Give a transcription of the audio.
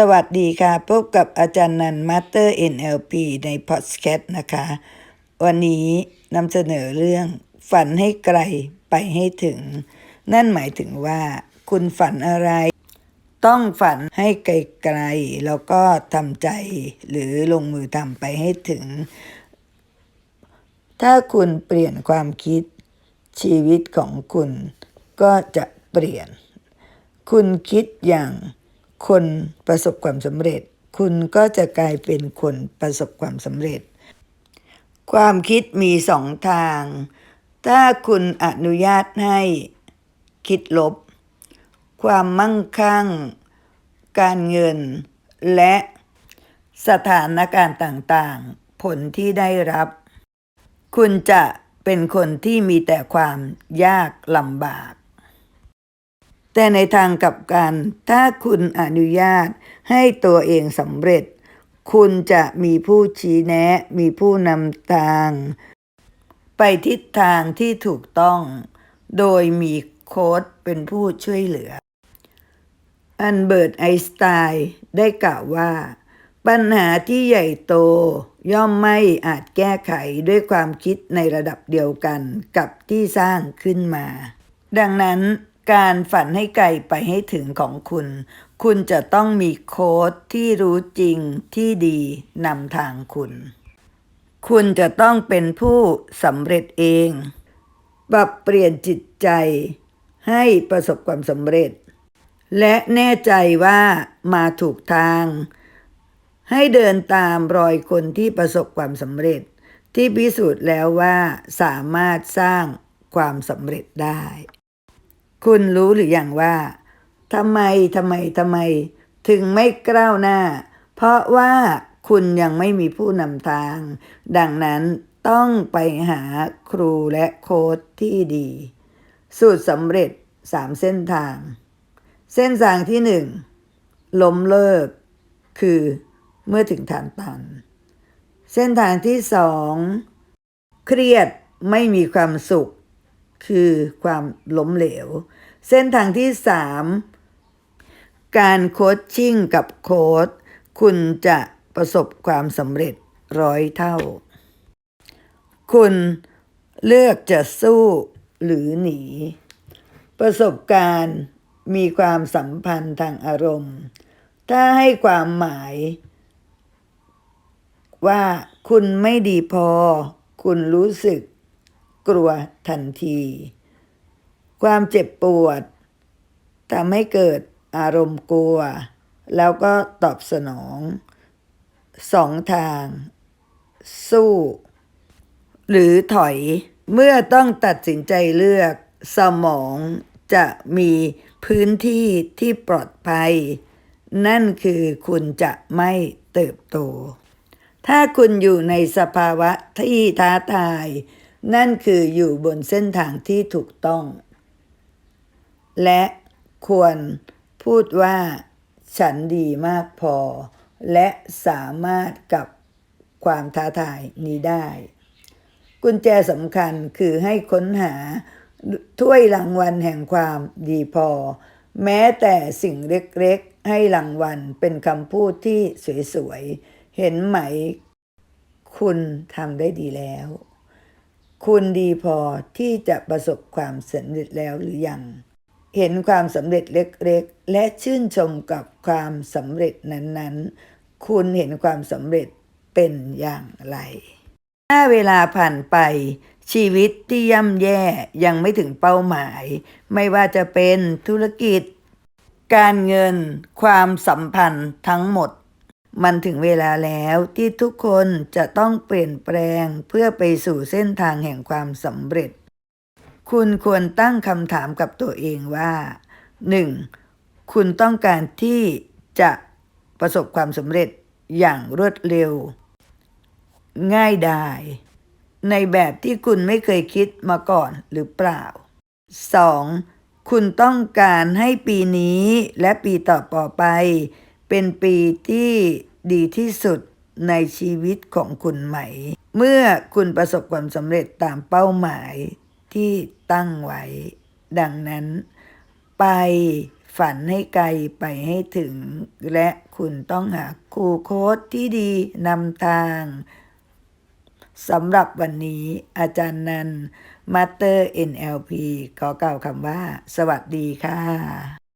สวัสดีค่ะ พบกับอาจารย์นันมาสเตอร์ NLP ในพอดแคสต์นะคะ วันนี้นำเสนอเรื่องฝันให้ไกลไปให้ถึง นั่นหมายถึงว่า คุณฝันอะไร ต้องฝันให้ไกลๆแล้วก็ทำใจหรือลงมือทำไปให้ถึง ถ้าคุณเปลี่ยนความคิดชีวิตของคุณก็จะเปลี่ยน คุณคิดอย่าง คนประสบความสำเร็จ คุณก็จะกลายเป็นคนประสบความสำเร็จ ความคิดมีสองทาง ถ้าคุณอนุญาตให้คิดลบ ความมั่งคั่ง การเงิน และสถานการณ์ต่างๆ ผลที่ได้รับ คุณจะเป็นคนที่มีแต่ความยากลำบาก แต่ในทางกลับกัน ถ้าคุณอนุญาตให้ตัวเองสำเร็จ คุณจะมีผู้ชี้แนะ มีผู้นำทาง ไปทิศทางที่ถูกต้อง โดยมีโค้ดเป็นผู้ช่วยเหลือ อันเบิร์ตไอน์สไตน์ได้กล่าวว่า ปัญหาที่ใหญ่โตย่อมไม่อาจแก้ไขด้วยความคิดในระดับเดียวกันกับที่สร้างขึ้นมา ดังนั้น การฝันให้ไกลไปให้ถึงของคุณ คุณจะต้องมีโค้ดที่รู้จริงที่ดีนำทางคุณ คุณจะต้องเป็นผู้สำเร็จเอง ปรับเปลี่ยนจิตใจ ให้ประสบความสำเร็จ และแน่ใจว่ามาถูกทาง ให้เดินตามรอยคนที่ประสบความสำเร็จ ที่พิสูจน์แล้วว่าสามารถสร้างความสำเร็จได้ คุณรู้หรืออยังว่าทำไมทำไมทำไม ถึงไม่ก้าวหน้า เพราะว่าคุณยังไม่มีผู้นำทาง ดังนั้นต้องไปหาครูและโค้ชที่ดี สูตรสำเร็จสามเส้นทาง เส้นทางที่หนึ่งล้มเลิก คือเมื่อถึงทางตัน เส้นทางที่สองเครียดไม่มีความสุข คือความล้มเหลว เส้นทางที่สามการโคชชิ่งกับโค้ชคุณจะประสบความสำเร็จร้อยเท่า คุณเลือกจะสู้หรือหนี ประสบการณ์มีความสัมพันธ์ทางอารมณ์ ถ้าให้ความหมาย ว่าคุณไม่ดีพอ คุณรู้สึก กลัวทันที ความเจ็บปวดทำให้เกิดอารมณ์กลัว แล้วก็ตอบสนองสองทาง สู้ หรือถอยเมื่อต้องตัดสินใจเลือกสมองจะมีพื้นที่ที่ปลอดภัย นั่นคือคุณจะไม่เติบโต ถ้าคุณอยู่ในสภาวะที่ท้าทาย นั่นคืออยู่บนเส้นทางที่ถูกต้อง และควรพูดว่า ฉันดีมากพอ และสามารถกับความท้าทายนี้ได้ กุญแจสำคัญคือให้ค้นหาถ้วยรางวัลแห่งความดีพอ แม้แต่สิ่งเล็กๆ ให้รางวัลเป็นคำพูดที่สวยๆ เห็นไหม คุณทำได้ดีแล้ว คุณดีพอที่จะประสบความสำเร็จแล้วหรือยัง เห็นความสำเร็จเล็กๆ และชื่นชมกับความสำเร็จนั้นๆ คุณเห็นความสำเร็จเป็นอย่างไรถ้าเวลาผ่านไปชีวิตที่ย่ำแย่ยังไม่ถึงเป้าหมาย ไม่ว่าจะเป็นธุรกิจ การเงิน ความสัมพันธ์ทั้งหมด มันถึงเวลาแล้วที่ทุกคนจะต้องเปลี่ยนแปลงเพื่อไปสู่เส้นทางแห่งความสำเร็จ คุณควรตั้งคำถามกับตัวเองว่า 1. คุณต้องการที่จะประสบความสำเร็จอย่างรวดเร็ว ง่ายดาย ในแบบที่คุณไม่เคยคิดมาก่อนหรือเปล่า 2. คุณต้องการให้ปีนี้และปีต่อไป เป็นปีที่ดีที่สุดในชีวิตของคุณไหม เมื่อคุณประสบความสำเร็จตามเป้าหมายที่ตั้งไว้ ดังนั้น ไปฝันให้ไกลไปให้ถึง และคุณต้องหาครูโค้ดที่ดีนำทางสำหรับวันนี้อาจารย์นันมาสเตอร์ NLP ขอกล่าวคำว่า สวัสดีค่ะ